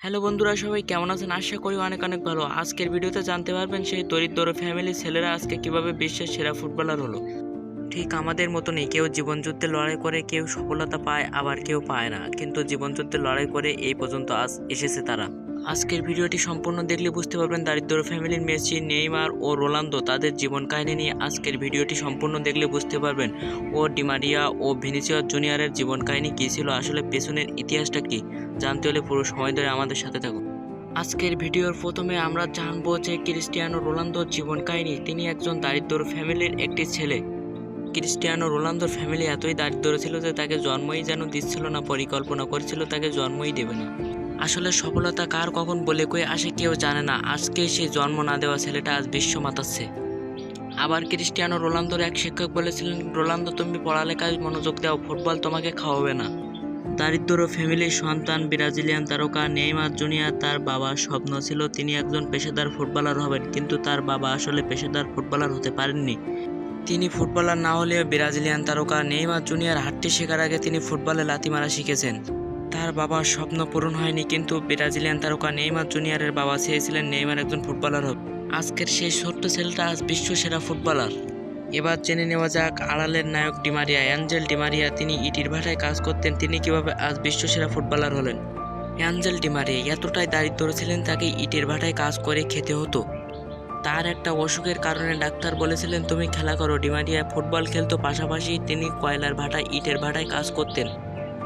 Hello বন্ধুরা, সবাই কেমন আছেন? আশা করি অনেক অনেক ভালো। আজকের ভিডিওতে জানতে পারবেন সেই দরিদ্র ফ্যামিলির ছেলেরা আজকে কীভাবে বিশ্বের সেরা ফুটবলার হলো। ঠিক আমাদের মতনই কেউ জীবনযুদ্ধে লড়াই করে কেউ সফলতা পায়, আবার কেউ পায় না। কিন্তু জীবনযুদ্ধে লড়াই করে এই পর্যন্ত আজ এসেছে তারা। আজকের ভিডিওটি সম্পূর্ণ দেখলে বুঝতে পারবেন দারিদ্র ফ্যামিলির মেসি, নেইমার ও রোনালদো তাদের জীবন কাহিনী নিয়ে আজকের ভিডিওটি সম্পূর্ণ দেখলে বুঝতে পারবেন। ও ডিমারিয়া ও ভিনিসিয়াস জুনিয়রের জীবন কাহিনী কী ছিল, আসলে পেছনের ইতিহাসটা কী, জানতে হলে পুরো সময় ধরে আমাদের সাথে থাকুন। আজকের ভিডিওর প্রথমে আমরা জানব যে ক্রিস্টিয়ানো রোনালদোর জীবন কাহিনী, তিনি একজন দারিদ্র ফ্যামিলির একটি ছেলে। ক্রিস্টিয়ানো রোনালদোর ফ্যামিলি এতই দারিদ্র ছিল যে তাকে জন্মই যেন দিচ্ছিল না, পরিকল্পনা করেছিল, তাকে জন্মই দেবে না। আসলে সফলতা কার কখন বলে কয়ে আসে কেউ জানে না। আজকে সে জন্ম না দেওয়া ছেলেটা আজ বিশ্ব মাতাচ্ছে। আবার ক্রিস্টিয়ানো রোনালদোর এক শিক্ষক বলেছিলেন, রোনালদো, তুমি পড়ালেখায় মনোযোগ দাও, ফুটবল তোমাকে খাওয়াবে না। দারিদ্র ফ্যামিলির সন্তান, ব্রাজিলিয়ান তারকা নেইমার জুনিয়র, তার বাবার স্বপ্ন ছিল তিনি একজন পেশাদার ফুটবলার হবেন, কিন্তু তার বাবা আসলে পেশাদার ফুটবলার হতে পারেননি। তিনি ফুটবলার না হলেও ব্রাজিলিয়ান তারকা নেইমার জুনিয়র হাঁটতে শেখার আগে তিনি ফুটবলে লাথি মারা শিখেছেন। তার বাবার স্বপ্ন পূরণ হয়নি, কিন্তু ব্রাজিলিয়ান তারকা নেইমার জুনিয়রের বাবা চেয়েছিলেন নেইমার একজন ফুটবলার হবে আজকের সেই ছোট্ট ছেলেটা আজ বিশ্ব সেরা ফুটবলার। এবার জেনে নেওয়া যাক আড়ালের নায়ক ডিমারিয়া অ্যাঞ্জেল ডিমারিয়া তিনি ইটির ভাটায় কাজ করতেন, তিনি কীভাবে আজ বিশ্বসেরা ফুটবলার হলেন? অ্যাঞ্জেল ডিমারিয়া এতটাই দারিদ্র ছিলেন তাকে ইটের ভাটায় কাজ করে খেতে হতো। তার একটা অসুখের কারণে ডাক্তার বলেছিলেন, তুমি খেলা করো ডিমারিয়া ফুটবল খেলতো পাশাপাশি তিনি কয়লার ভাটায় ইটের ভাটায় কাজ করতেন।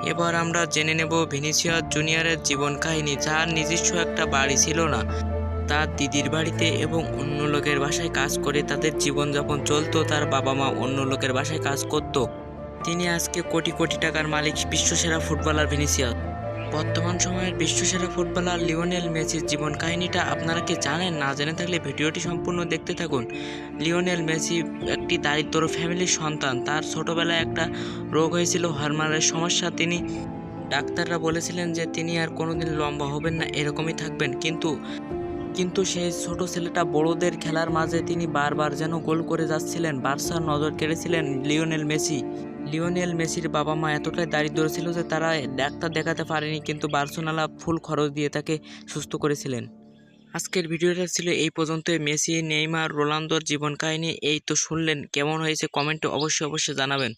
এবার আমরা জেনে নেব ভিনিসিয়াস জুনিয়রের জীবন কাহিনী, যার নিজস্ব একটা বাড়ি ছিল না। তার দিদির বাড়িতে এবং অন্য লোকের বাসায় কাজ করে তাদের জীবনযাপন চলতো, তার বাবা মা অন্য লোকের বাসায় কাজ করত। তিনি আজকে কোটি কোটি টাকার মালিক, বিশ্বসেরা ফুটবলার ভিনিসিয়াস বর্তমান সময়ের বিশ্বসেরা ফুটবলার লিওনেল মেসির জীবন কাহিনীটা আপনারা কি জানেন? না জেনে থাকলে ভিডিওটি সম্পূর্ণ দেখতে থাকুন। লিওনেল মেসি একটি দারিদ্র ফ্যামিলির সন্তান। তার ছোটবেলায় একটা রোগ হয়েছিল, হরমানের সমস্যা। তিনি ডাক্তাররা বলেছিলেন যে তিনি আর কোনোদিন লম্বা হবেন না, এরকমই থাকবেন। কিন্তু কিন্তু সেই ছোট ছেলেটা বড়দের খেলার মাঝে তিনি বারবার যেন গোল করে যাচ্ছিলেন। বার্সার নজর কেড়েছিলেন লিওনেল মেসি। লিওনেল মেসির বাবা মা এতটাই দারিদ্র ছিল যে তারা ডাক্তার দেখাতে পারেনি, কিন্তু বার্সোনালা ফুল খরচ দিয়ে তাকে সুস্থ করেছিলেন। আজকের ভিডিওটা ছিল এই পর্যন্তই। মেসি, নেইমার, রোনালদোর জীবন কাহিনী এই তো শুনলেন। কেমন হয়েছে কমেন্টে অবশ্যই অবশ্যই জানাবেন।